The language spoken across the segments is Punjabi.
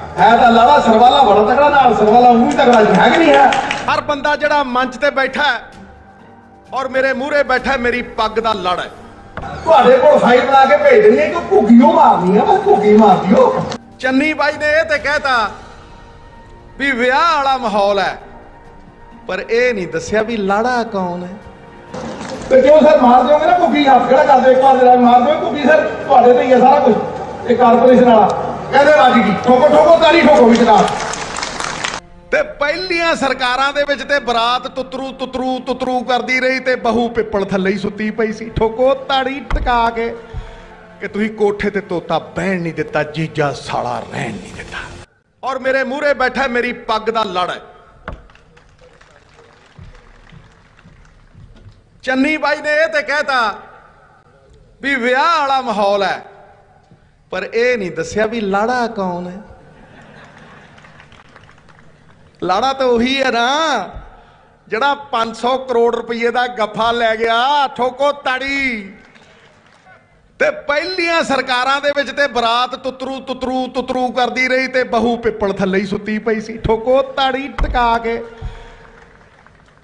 ਹੈ ਤਾਂ ਲਾਲਾ ਸਰਵਾਲਾ ਬੜਾ ਤਕੜਾ ਨਾਲ ਸਰਵਾਲਾ ਉਹ ਵੀ ਤਕੜਾ ਹੈ ਕਿ ਨਹੀਂ ਹੈ? ਹਰ ਬੰਦਾ ਜਿਹੜਾ ਮੰਚ ਤੇ ਬੈਠਾ ਹੈ ਔਰ ਮੇਰੇ ਮੂਹਰੇ ਬੈਠਾ ਮੇਰੀ ਪੱਗ ਦਾ ਲੜ ਹੈ। ਤੁਹਾਡੇ ਕੋਲ ਫਾਈਲ ਬਣਾ ਕੇ ਭੇਜ ਹੈ ਕਿ ਘੁੱਗੀਓ ਮਾਰਨੀ ਆ ਬਸ ਘੁੱਗੀ ਮਾਰ ਦਿਓ। ਚੰਨੀ ਬਾਈ ਨੇ ਇਹ ਤੇ ਕਹਿਤਾ ਵੀ ਵਿਆਹ ਵਾਲਾ ਮਾਹੌਲ ਹੈ ਪਰ ਇਹ ਨਹੀਂ ਦੱਸਿਆ ਵੀ ਲਾੜਾ ਕੌਣ ਹੈ। ਤੇ ਕਿਉਂ ਸਰ ਮਾਰ ਦਿਓਗੇ ਨਾ ਘੁੱਗੀ ਹੱਥ ਖੜਾ ਕਰ ਦਿਓ ਇੱਕ ਵਾਰ ਜਰਾ ਮਾਰ ਦਿਓ ਘੁੱਗੀ ਸਰ ਤੁਹਾਡੇ ਤੇ ਹੀ ਹੈ ਸਾਰਾ ਕੁਝ ਇਹ ਕਾਰਪੋਰੇਸ਼ਨ ਵਾਲਾ। ਕਹਿੰਦੇ ਕੀ ਠੋਕੋ ਠੋਕੋ ਤਾਰੀ ਠੋਕੋ ਵੀ ਜਨਾਬ। ਤੇ ਪਹਿਲੀਆਂ ਸਰਕਾਰਾਂ ਦੇ ਵਿੱਚ ਤੇ ਬਰਾਤ ਤੁਤਰੂ ਤੁਤਰੂ ਤੁਤਰੂ ਕਰਦੀ ਰਹੀ ਤੇ ਬਹੂ ਪਿੱਪਲ ਥੱਲੇ ਹੀ ਸੁੱਤੀ ਪਈ ਸੀ। ਠੋਕੋ, ਤਾੜੀ ਟਕਾ ਕੇ ਕਿ ਤੁਸੀਂ ਕੋਠੇ ਤੇ ਤੋਤਾ, ਬਹਿਣ ਨਹੀਂ ਦਿੱਤਾ, ਜੀਜਾ ਸਾਲਾ ਰਹਿਣ ਨਹੀਂ ਦਿੱਤਾ। ਔਰ ਮੇਰੇ ਮੂਹਰੇ ਬੈਠਾ ਮੇਰੀ ਪੱਗ ਦਾ ਲੜ ਹੈ। ਚੰਨੀ ਬਾਈ ਨੇ ਇਹ ਤੇ ਕਹਿਤਾ ਵੀ ਵਿਆਹ ਵਾਲਾ ਮਾਹੌਲ ਹੈ। ਪਰ ਇਹ ਨਹੀਂ ਦੱਸਿਆ ਵੀ ਲਾੜਾ ਕੌਣ ਹੈ। ਲਾੜਾ ਤਾਂ ਉਹੀ ਹੈ ਨਾ, ਜਿਹੜਾ 500 ਕਰੋੜ ਰੁਪਏ ਦਾ ਗੱਫਾ ਲੈ ਗਿਆ, ਠੋਕੋ ਤਾੜੀ। ਤੇ ਪਹਿਲੀਆਂ ਸਰਕਾਰਾਂ ਦੇ ਵਿੱਚ ਤੇ ਬਰਾਤ ਤੁਤਰੂ ਤੁਤਰੂ ਤੁਤਰੂ ਕਰਦੀ ਰਹੀ ਤੇ ਬਹੂ ਪਿੱਪਲ ਥੱਲੇ ਹੀ ਸੁੱਤੀ ਪਈ ਸੀ। ਠੋਕੋ ਤਾੜੀ ਟਕਾ ਕੇ।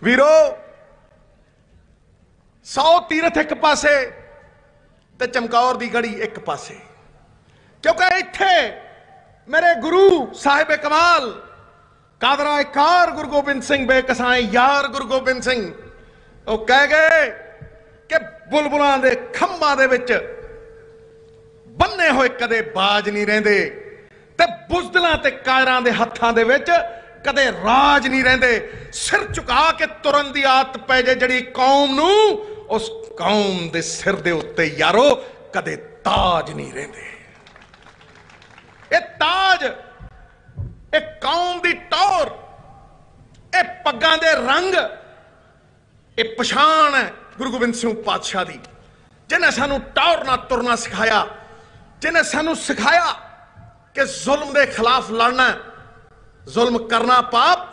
ਵੀਰੋ 100 ਤੀਰਥ ਇੱਕ ਪਾਸੇ ਤੇ ਚਮਕੌਰ ਦੀ ਗੜੀ ਇੱਕ ਪਾਸੇ। ਕਿਉਂਕਿ ਇੱਥੇ ਮੇਰੇ ਗੁਰੂ ਸਾਹਿਬ ਕਮਾਲ, ਕਾਦਰਾ ਇਕਾਰ ਗੁਰੂ ਗੋਬਿੰਦ ਸਿੰਘ ਬੇਕਸਾਏ ਯਾਰ ਗੁਰੂ ਗੋਬਿੰਦ ਸਿੰਘ, ਉਹ ਕਹਿ ਗਏ ਕਿ ਬੁਲਬੁਲਾਂ ਦੇ ਖੰਭਾਂ ਦੇ ਵਿੱਚ ਬੰਨੇ ਹੋਏ ਕਦੇ ਬਾਜ ਨਹੀਂ ਰਹਿੰਦੇ ਤੇ ਬੁਜ਼ਦਲਾਂ ਤੇ ਕਾਇਰਾਂ ਦੇ ਹੱਥਾਂ ਦੇ ਵਿੱਚ ਕਦੇ ਰਾਜ ਨਹੀਂ ਰਹਿੰਦੇ। ਸਿਰ ਝੁਕਾ ਕੇ ਤੁਰਨ ਦੀ ਆਦਤ ਪੈ ਜੇ ਜਿਹੜੀ ਕੌਮ ਨੂੰ, ਉਸ ਕੌਮ ਦੇ ਸਿਰ ਦੇ ਉੱਤੇ ਯਾਰੋ ਕਦੇ ਤਾਜ ਨਹੀਂ ਰਹਿੰਦੇ। ਇਹ ਤਾਜ, ਇਹ ਕੌਮ ਦੀ ਟੌਰ, ਇਹ ਪੱਗਾਂ ਦੇ ਰੰਗ, ਇਹ ਪਛਾਣ ਹੈ ਗੁਰੂ ਗੋਬਿੰਦ ਸਿੰਘ ਪਾਤਸ਼ਾਹ ਦੀ, ਜਿਹਨੇ ਸਾਨੂੰ ਟੌਰ ਨਾਲ ਤੁਰਨਾ ਸਿਖਾਇਆ, ਜਿਹਨੇ ਸਾਨੂੰ ਸਿਖਾਇਆ ਕਿ ਜ਼ੁਲਮ ਦੇ ਖਿਲਾਫ ਲੜਨਾ ਜ਼ੁਲਮ ਕਰਨਾ ਪਾਪ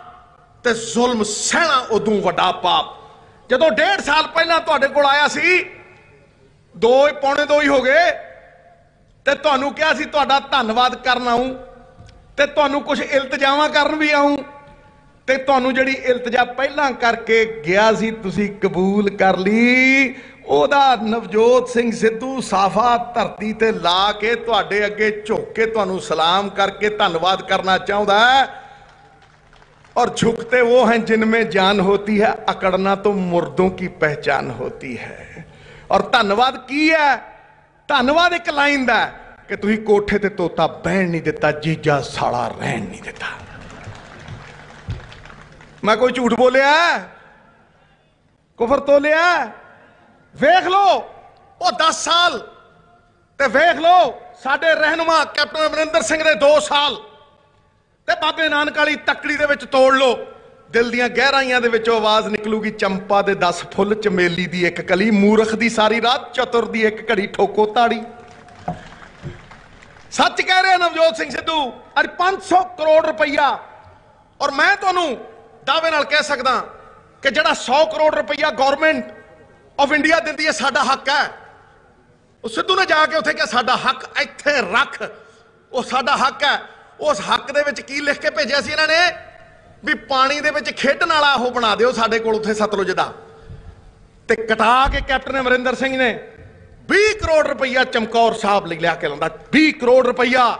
ਤੇ ਜ਼ੁਲਮ ਸਹਿਣਾ ਉਦੋਂ ਵੱਡਾ ਪਾਪ। ਜਦੋਂ ਡੇਢ ਸਾਲ ਪਹਿਲਾਂ ਤੁਹਾਡੇ ਕੋਲ ਆਇਆ ਸੀ, ਦੋ ਹੀ ਪੌਣੇ ਦੋ ਹੀ ਹੋ ਗਏ ਤੇ ਤੁਹਾਨੂੰ ਕਿਹਾ ਸੀ ਤੁਹਾਡਾ ਧੰਨਵਾਦ ਕਰਨ ਆਉਂ ਤੇ ਤੁਹਾਨੂੰ ਕੁਝ ਇਲਤਜਾਵਾਂ ਕਰਨ ਵੀ ਆਉਂ ਤੇ ਤੁਹਾਨੂੰ ਜਿਹੜੀ ਇਲਤਜਾ ਪਹਿਲਾਂ ਕਰਕੇ ਗਿਆ ਸੀ ਤੁਸੀਂ ਕਬੂਲ ਕਰ ਲਈ ਉਹਦਾ ਨਵਜੋਤ ਸਿੰਘ ਸਿੱਧੂ ਸਾਫਾ ਧਰਤੀ ਤੇ ਲਾ ਕੇ ਤੁਹਾਡੇ ਅੱਗੇ ਝੁੱਕ ਕੇ ਤੁਹਾਨੂੰ ਸਲਾਮ ਕਰਕੇ ਧੰਨਵਾਦ ਕਰਨਾ ਚਾਹੁੰਦਾ ਹੈ और झुकते वो हैं जिनमें जान होती है अकड़ना तो मुर्दों की पहचान होती है और ਧੰਨਵਾਦ ਕੀ ਹੈ ਧੰਨਵਾਦ ਇੱਕ ਲਾਈਨ ਦਾ ਕਿ ਤੁਸੀਂ ਕੋਠੇ ਤੇ ਤੋਤਾ, ਬਹਿਣ ਨਹੀਂ ਦਿੱਤਾ, ਜੀਜਾ ਸਾਲਾ ਰਹਿਣ ਨਹੀਂ ਦਿੱਤਾ। ਮੈਂ ਕੋਈ ਝੂਠ ਬੋਲਿਆ? ਹੈ? ਕੁਫਰ ਤੋਲਿਆ? ਵੇਖ ਲਓ, ਉਹ 10 ਸਾਲ ਤੇ ਵੇਖ ਲਓ, ਸਾਡੇ ਰਹਿਨੁਮਾ ਕੈਪਟਨ ਅਮਰਿੰਦਰ ਸਿੰਘ ਦੇ 2 ਸਾਲ ਤੇ ਬਾਬੇ ਨਾਨਕ ਵਾਲੀ ਤੱਕੜੀ ਦੇ ਵਿੱਚ ਤੋੜ ਲੋ ਦਿਲ ਦੀਆਂ ਗਹਿਰਾਈਆਂ ਦੇ ਵਿੱਚੋਂ ਆਵਾਜ਼ ਨਿਕਲੂਗੀ, ਚੰਪਾ ਦੇ 10 ਫੁੱਲ, ਚਮੇਲੀ ਦੀ ਇੱਕ ਕਲੀ, ਮੂਰਖ ਦੀ ਸਾਰੀ ਰਾਤ, ਚਤੁਰ ਦੀ ਇੱਕ ਘੜੀ, ਠੋਕੋ ਤਾੜੀ। ਸੱਚ ਕਹਿ ਰਿਹਾ ਨਵਜੋਤ ਸਿੰਘ ਸਿੱਧੂ, ਅੱਜ 500 ਕਰੋੜ ਰੁਪਈਆ। ਔਰ ਮੈਂ ਤੁਹਾਨੂੰ ਦਾਅਵੇ ਨਾਲ ਕਹਿ ਸਕਦਾ ਕਿ ਜਿਹੜਾ 100 ਕਰੋੜ ਰੁਪਈਆ ਗਵਰਨਮੈਂਟ ਆਫ ਇੰਡੀਆ ਦਿੰਦੀ ਹੈ, ਸਾਡਾ ਹੱਕ ਹੈ। ਉਹ ਸਿੱਧੂ ਨੇ ਜਾ ਕੇ ਉੱਥੇ ਕਿਹਾ, ਸਾਡਾ ਹੱਕ ਇੱਥੇ ਰੱਖ। ਉਹ ਸਾਡਾ ਹੱਕ ਹੈ। ਉਸ ਹੱਕ ਦੇ ਵਿੱਚ ਕੀ ਲਿਖ ਕੇ ਭੇਜਿਆ ਸੀ ਇਹਨਾਂ ਨੇ? ਵੀ ਪਾਣੀ ਦੇ ਵਿੱਚ ਖੇਡਣ ਵਾਲਾ ਉਹ ਬਣਾ ਦਿਓ ਸਾਡੇ ਕੋਲ ਉੱਥੇ ਸਤਲੁਜ ਦਾ। ਤੇ ਕਟਾ ਕੇ ਕੈਪਟਨ ਅਮਰਿੰਦਰ ਸਿੰਘ ਨੇ 20 ਕਰੋੜ ਰੁਪਈਆ ਚਮਕੌਰ ਸਾਹਿਬ ਲਈ ਲਿਆ ਕੇ ਲਾਉਂਦਾ। 20 ਕਰੋੜ ਰੁਪਈਆ।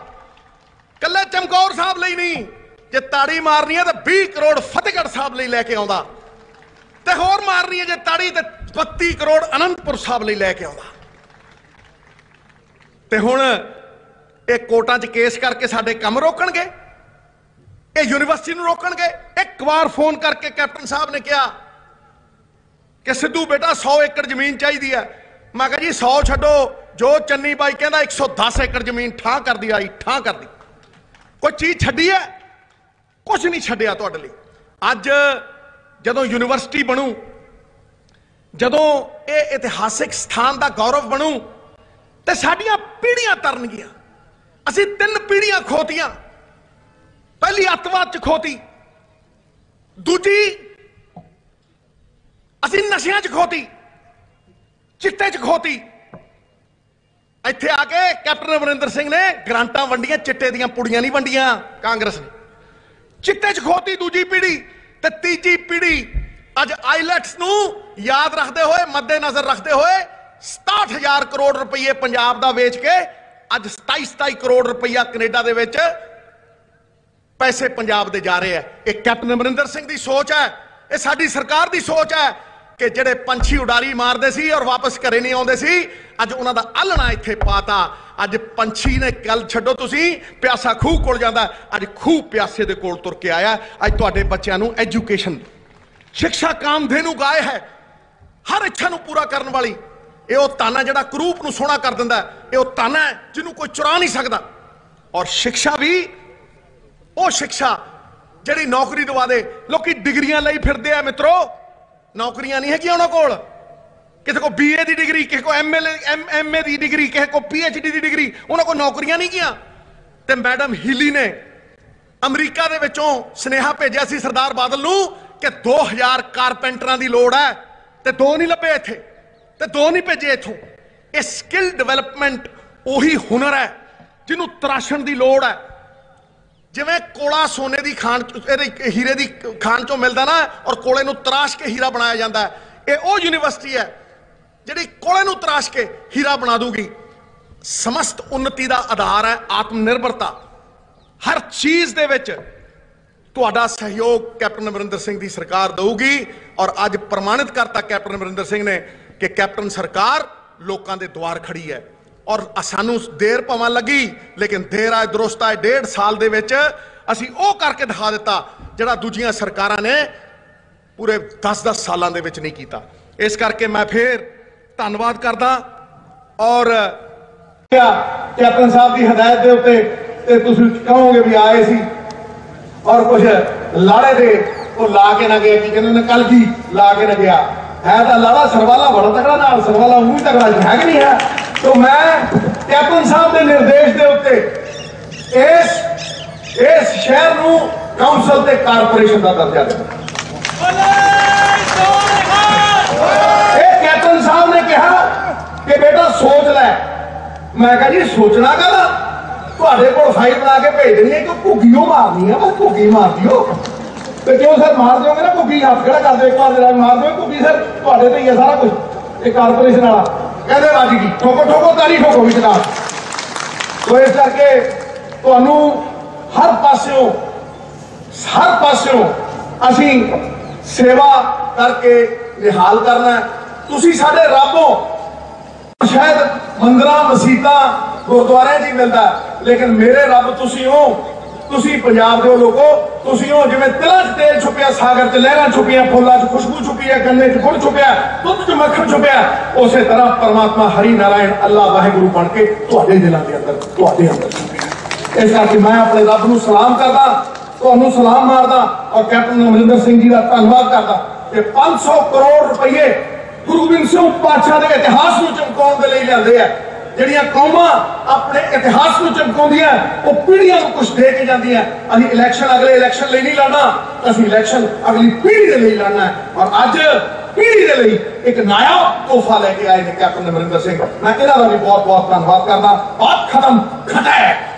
ਕੱਲੇ ਚਮਕੌਰ ਸਾਹਿਬ ਲਈ ਨਹੀਂ, ਜੇ ਤਾੜੀ ਮਾਰਨੀ ਹੈ ਤਾਂ 20 ਕਰੋੜ ਫਤਿਹਗੜ੍ਹ ਸਾਹਿਬ ਲਈ ਲੈ ਕੇ ਆਉਂਦਾ। ਤੇ ਹੋਰ ਮਾਰਨੀ ਹੈ ਜੇ ਤਾੜੀ ਤੇ 32 ਕਰੋੜ ਅਨੰਦਪੁਰ ਸਾਹਿਬ ਲਈ ਲੈ ਕੇ ਆਉਂਦਾ। ਤੇ ਹੁਣ ਇਹ ਕੋਰਟਾਂ 'ਚ ਕੇਸ ਕਰਕੇ ਸਾਡੇ ਕੰਮ ਰੋਕਣਗੇ। ਇਹ ਯੂਨੀਵਰਸਿਟੀ ਨੂੰ ਰੋਕਣਗੇ। ਇੱਕ ਵਾਰ ਫੋਨ ਕਰਕੇ ਕੈਪਟਨ ਸਾਹਿਬ ਨੇ ਕਿਹਾ ਕਿ ਸਿੱਧੂ ਬੇਟਾ 100 ਏਕੜ ਜ਼ਮੀਨ ਚਾਹੀਦੀ ਹੈ। ਮੈਂ ਕਿਹਾ ਜੀ 100 ਛੱਡੋ। ਜੋ ਚੰਨੀ ਬਾਈ ਕਹਿੰਦਾ 110 ਏਕੜ ਜ਼ਮੀਨ ਠਾਂ ਕਰਦੀ ਆਈ ਠਾਂ ਕਰਦੀ। ਕੋਈ ਚੀਜ਼ ਛੱਡੀ ਹੈ? ਕੁਝ ਨਹੀਂ ਛੱਡਿਆ ਤੁਹਾਡੇ ਲਈ। ਅੱਜ ਜਦੋਂ ਯੂਨੀਵਰਸਿਟੀ ਬਣੂ, ਜਦੋਂ ਇਹ ਇਤਿਹਾਸਿਕ ਸਥਾਨ ਦਾ ਗੌਰਵ ਬਣੂ, ਤੇ ਸਾਡੀਆਂ ਪੀੜ੍ਹੀਆਂ ਤਰਨਗੀਆਂ। ਅਸੀਂ ਤਿੰਨ ਪੀੜ੍ਹੀਆਂ ਖੋਤੀਆਂ। ਪਹਿਲੀ ਅੱਤਵਾਦ ਚ ਖੋਤੀ। ਦੂਜੀ, ਅਸੀਂ ਨਸ਼ਿਆਂ ਚ ਖੋਤੀ। ਚਿੱਟੇ ਚ ਖੋਤੀ। ਇੱਥੇ ਆ ਕੇ ਕੈਪਟਨ ਅਮਰਿੰਦਰ ਸਿੰਘ ਨੇ ਗ੍ਰਾਂਟਾਂ ਵੰਡੀਆਂ, ਚਿੱਟੇ ਦੀਆਂ ਪੁੜੀਆਂ ਨਹੀਂ ਵੰਡੀਆਂ ਕਾਂਗਰਸ ਨੇ। ਚਿੱਟੇ 'ਚ ਖੋਤੀ ਦੂਜੀ ਪੀੜ੍ਹੀ ਤੇ ਤੀਜੀ ਪੀੜ੍ਹੀ ਅੱਜ ਆਈਲੈਟਸ ਨੂੰ ਯਾਦ ਰੱਖਦੇ ਹੋਏ ਮੱਦੇ ਨਜ਼ਰ ਰੱਖਦੇ ਹੋਏ 67000 ਕਰੋੜ ਰੁਪਏ ਪੰਜਾਬ ਦਾ ਵੇਚ ਕੇ ਅੱਜ 27 27 ਕਰੋੜ ਰੁਪਈਆ ਕੈਨੇਡਾ ਦੇ ਵਿੱਚ ਪੈਸੇ ਪੰਜਾਬ ਦੇ ਜਾ ਰਹੇ ਆ। ਇਹ ਕੈਪਟਨ ਅਮਰਿੰਦਰ ਸਿੰਘ ਦੀ ਸੋਚ ਹੈ। ਇਹ ਸਾਡੀ ਸਰਕਾਰ ਦੀ ਸੋਚ ਹੈ ਕਿ ਜਿਹੜੇ ਪੰਛੀ ਉਡਾਰੀ ਮਾਰਦੇ ਸੀ ਔਰ ਵਾਪਸ ਘਰੇ ਨਹੀਂ ਆਉਂਦੇ ਸੀ, ਅੱਜ ਉਹਨਾਂ ਦਾ ਆਲਣਾ ਇੱਥੇ ਪਾਤਾ। ਅੱਜ ਪੰਛੀ ਨੇ ਗੱਲ ਛੱਡੋ ਤੁਸੀਂ, ਪਿਆਸਾ ਖੂਹ ਕੋਲ ਜਾਂਦਾ। ਅੱਜ ਖੂਹ ਪਿਆਸੇ ਦੇ ਕੋਲ ਤੁਰ ਕੇ ਆਇਆ। ਅੱਜ ਤੁਹਾਡੇ ਬੱਚਿਆਂ ਨੂੰ ਐਜੂਕੇਸ਼ਨ, ਸਿੱਖਿਆ ਕਾਮਧੇਨੂ ਗਾਏ ਹੈ। ਹਰ ਇੱਛਾ ਨੂੰ ਪੂਰਾ ਕਰਨ ਵਾਲੀ। ਇਹ ਉਹ ਤਾਨਾ ਜਿਹੜਾ ਕਰੂਪ ਨੂੰ ਸੋਹਣਾ ਕਰ ਦਿੰਦਾ। ਇਹ ਉਹ ਤਾਨਾ ਹੈ ਜਿਹਨੂੰ ਕੋਈ ਚੁਰਾ ਨਹੀਂ ਸਕਦਾ। ਔਰ ਸਿੱਖਿਆ ਵੀ ਉਹ ਸਿੱਖਿਆ ਜਿਹੜੀ ਨੌਕਰੀ ਦਵਾ ਦੇ। ਲੋਕੀ ਡਿਗਰੀਆਂ ਲਈ ਫਿਰਦੇ ਆ ਮਿੱਤਰੋ। ਨੌਕਰੀਆਂ ਨਹੀਂ ਹੈਗੀਆਂ ਉਹਨਾਂ ਕੋਲ। ਕਿਸੇ ਕੋ ਬੀਏ ਦੀ ਡਿਗਰੀ, ਕਿਸੇ ਕੋ ਐਮਐਲ ਐਮਏ ਦੀ ਡਿਗਰੀ, ਕਿਸੇ ਕੋ ਪੀਐਚਡੀ ਦੀ ਡਿਗਰੀ, ਉਹਨਾਂ ਕੋਲ ਨੌਕਰੀਆਂ ਨਹੀਂ ਗੀਆਂ। ਤੇ ਮੈਡਮ ਹੀਲੀ ਨੇ ਅਮਰੀਕਾ ਦੇ ਵਿੱਚੋਂ ਸਨੇਹਾ ਭੇਜਿਆ ਸੀ ਸਰਦਾਰ ਬਾਦਲ ਨੂੰ ਕਿ 2000 ਕਾਰਪੈਂਟਰਾਂ ਦੀ ਲੋੜ ਹੈ ਤੇ ਦੋ ਨਹੀਂ ਲੱਭੇ ਇੱਥੇ, ਤੇ ਦੋ ਨਹੀਂ ਭੇਜੇ ਇੱਥੋਂ। ਇਹ ਸਕਿੱਲ ਡਿਵੈਲਪਮੈਂਟ ਉਹੀ ਹੁਨਰ ਹੈ ਜਿਹਨੂੰ ਤਰਾਸ਼ਣ ਦੀ ਲੋੜ ਹੈ। ਜਿਵੇਂ ਕੋਲਾ ਸੋਨੇ ਦੀ ਖਾਨ ਚੋਂ- ਇਹਦੇ ਹੀਰੇ ਦੀ ਖਾਨ ਚੋਂ ਮਿਲਦਾ ਨਾ, ਔਰ ਕੋਲੇ ਨੂੰ ਤਰਾਸ਼ ਕੇ ਹੀਰਾ ਬਣਾਇਆ ਜਾਂਦਾ ਹੈ। ਇਹ ਉਹ ਯੂਨੀਵਰਸਿਟੀ ਹੈ, ਜਿਹੜੀ ਕੋਲੇ ਨੂੰ ਤਰਾਸ਼ ਕੇ ਹੀਰਾ ਬਣਾ ਦੂਗੀ। ਸਮਸਤ ਉન્નਤੀ ਦਾ ਆਧਾਰ ਹੈ ਆਤਮ ਨਿਰਭਰਤਾ ਹਰ ਚੀਜ਼ ਦੇ ਵਿੱਚ ਤੁਹਾਡਾ ਸਹਿਯੋਗ ਕੈਪਟਨ ਅਮਰਿੰਦਰ ਸਿੰਘ ਦੀ ਸਰਕਾਰ ਦੇਊਗੀ, ਔਰ ਅੱਜ ਪ੍ਰਮਾਣਿਤ ਕਰਤਾ ਕੈਪਟਨ ਅਮਰਿੰਦਰ ਸਿੰਘ ਨੇ ਕਿ ਕੈਪਟਨ ਸਰਕਾਰ ਲੋਕਾਂ ਦੇ ਦੁਆਰ ਖੜੀ ਹੈ। ਔਰ ਸਾਨੂੰ ਦੇਰ ਭਾਵੇਂ ਲੱਗੀ, ਲੇਕਿਨ ਦੇਰ ਆਏ ਦਰੁਸਤ ਆਏ ਡੇਢ ਸਾਲ ਦੇ ਵਿੱਚ ਅਸੀਂ ਉਹ ਕਰਕੇ ਦਿਖਾ ਦਿੱਤਾ, ਜਿਹੜਾ ਦੂਜੀਆਂ ਸਰਕਾਰਾਂ ਨੇ ਪੂਰੇ 10-10 ਸਾਲਾਂ ਦੇ ਵਿੱਚ ਨਹੀਂ ਕੀਤਾ। ਇਸ ਕਰਕੇ ਮੈਂ ਫੇਰ ਧੰਨਵਾਦ ਕਰਦਾ ਔਰ ਕਿਹਾ ਕੈਪਟਨ ਸਾਹਿਬ ਦੀ ਹਦਾਇਤ ਦੇ ਉੱਤੇ ਤੇ ਤੁਸੀਂ ਕਹੋਗੇ ਵੀ ਆਏ ਸੀ ਔਰ ਕੁਝ ਲਾੜੇ ਦੇ ਉਹ ਲਾ ਕੇ ਨਾ ਗਏ, ਕੀ ਕਹਿੰਦੇ ਨੇ ਕੱਲ ਕੀ ਲਾ ਕੇ ਨਾ ਗਿਆ। ਹੈ ਤਾਂ ਲਾੜਾ ਸਰਵਾਲਾ ਬੜਾ ਤਕੜਾ ਨਾਲ, ਸਰਵਾਲਾ ਉਹ ਵੀ ਤਕੜਾ, ਹੈ ਕਿ ਨਹੀਂ ਹੈ? ਤੋਂ ਮੈਂ ਕੈਪਟਨ ਸਾਹਿਬ ਦੇ ਨਿਰਦੇਸ਼ ਦੇ ਉੱਤੇ ਇਸ ਇਸ ਸ਼ਹਿਰ ਨੂੰ ਕਾਉਂਸਲ ਤੇ ਕਾਰਪੋਰੇਸ਼ਨ ਦਾ ਦਰਜਾ ਦਿੱਤਾ ਇਹ ਕੈਪਟਨ ਸਾਹਿਬ ਨੇ ਕਿਹਾ ਕਿ ਬੇਟਾ ਸੋਚ ਲੈ ਮੈਂ ਕਿਹਾ ਜੀ ਸੋਚਣਾ ਕਹਦਾ ਤੁਹਾਡੇ ਕੋਲ ਫਾਈਲ ਬਣਾ ਕੇ ਭੇਜ ਦੇਣੀ ਹੈ ਕਿ ਘੁੱਗੀਓ ਮਾਰਨੀ ਆ ਬਸ ਘੁੱਗੀ ਮਾਰ ਦਿਓ ਤੇ ਕਿਉਂ ਸਰ ਮਾਰ ਦਿਓਗੇ ਨਾ ਘੁੱਗੀ ਹੱਥ ਖੜਾ ਕਰ ਦਿਓ ਇੱਕ ਵਾਰ ਜਰਾ ਮਾਰ ਦਿਓ ਘੁੱਗੀ ਸਰ ਤੁਹਾਡੇ ਤੇ ਹੀ ਹੈ ਸਾਰਾ ਕੁਝ ਇਹ ਕਾਰਪੋਰੇਸ਼ਨ ਵਾਲਾ ਕਹਿੰਦੇ ਵੱਜ ਗਈ ਠੋਕੋ ਠੋਕੋ ਤਾਰੀ ਠੋਕੋ ਵੀ ਜਨਾਬ। ਸੋ ਇਸ ਕਰਕੇ ਤੁਹਾਨੂੰ ਹਰ ਪਾਸਿਓਂ ਹਰ ਪਾਸਿਓਂ ਅਸੀਂ ਸੇਵਾ ਕਰਕੇ ਨਿਹਾਲ ਕਰਨਾ ਤੁਸੀਂ ਸਾਡੇ ਰੱਬੋਂ ਸ਼ਾਇਦ ਮੰਦਰਾਂ ਮਸੀਤਾਂ ਗੁਰਦੁਆਰਿਆਂ 'ਚ ਹੀ ਮਿਲਦਾ ਲੇਕਿਨ ਮੇਰੇ ਰੱਬ ਤੁਸੀਂ ਹੋ। ਤੁਸੀਂ ਪੰਜਾਬ ਦੇ ਹੋ ਲੋਕੋ ਤੁਸੀਂ ਹੋ ਜਿਵੇਂ ਤਿਲਾਂ 'ਚ ਤੇਲ ਛੁਪਿਆ ਸਾਗਰ 'ਚ ਲਹਿਰਾਂ ਛੁਪੀਆਂ ਫੁੱਲਾਂ 'ਚ ਖੁਸ਼ਬੂ ਛੁਪੀ ਹੈ ਗੰਨੇ 'ਚ ਗੁੜ ਛੁਪਿਆ ਦੁੱਧ 'ਚ ਮੱਖਣ ਛੁਪਿਆ ਉਸੇ ਤਰ੍ਹਾਂ ਪਰਮਾਤਮਾ ਹਰੀ ਨਾਰਾਇਣ ਅੱਲਾ ਵਾਹਿਗੁਰੂ ਬਣ ਕੇ ਤੁਹਾਡੇ ਦਿਲਾਂ ਦੇ ਅੰਦਰ ਤੁਹਾਡੇ ਅੰਦਰ ਛੁਪਿਆ ਇਸ ਕਰਕੇ ਮੈਂ ਆਪਣੇ ਰੱਬ ਨੂੰ ਸਲਾਮ ਕਰਦਾ, ਤੁਹਾਨੂੰ ਸਲਾਮ ਮਾਰਦਾ ਔਰ ਕੈਪਟਨ ਅਮਰਿੰਦਰ ਸਿੰਘ ਜੀ ਦਾ ਧੰਨਵਾਦ ਕਰਦਾ ਕਿ 500 ਕਰੋੜ ਰੁਪਏ ਗੁਰੂ ਗੋਬਿੰਦ ਸਿੰਘ ਪਾਤਸ਼ਾਹ ਦੇ ਇਤਿਹਾਸ ਨੂੰ ਚਮਕਾਉਣ ਦੇ ਲਈ ਲਿਆਂਦੇ ਆ। ਜਿਹੜੀਆਂ ਕੌਮਾਂ ਆਪਣੇ ਇਤਿਹਾਸ ਨੂੰ ਚਮਕਾਉਂਦੀਆਂ ਉਹ ਪੀੜ੍ਹੀਆਂ ਨੂੰ ਕੁਝ ਦੇ ਕੇ ਜਾਂਦੀਆਂ ਅਸੀਂ ਇਲੈਕਸ਼ਨ ਅਗਲੇ ਇਲੈਕਸ਼ਨ ਲਈ ਨਹੀਂ ਲੜਨਾ ਅਸੀਂ ਇਲੈਕਸ਼ਨ ਅਗਲੀ ਪੀੜ੍ਹੀ ਦੇ ਲਈ ਲੜਨਾ ਹੈ ਔਰ ਅੱਜ ਪੀੜ੍ਹੀ ਦੇ ਲਈ ਇੱਕ ਨਾਇਬ ਤੋਹਫਾ ਲੈ ਕੇ ਆਏ ਨੇ ਕੈਪਟਨ ਅਮਰਿੰਦਰ ਸਿੰਘ ਮੈਂ ਇਹਨਾਂ ਦਾ ਵੀ ਬਹੁਤ ਬਹੁਤ ਧੰਨਵਾਦ ਕਰਦਾ ਬਾਤ ਖਤਮ ਖਤਮ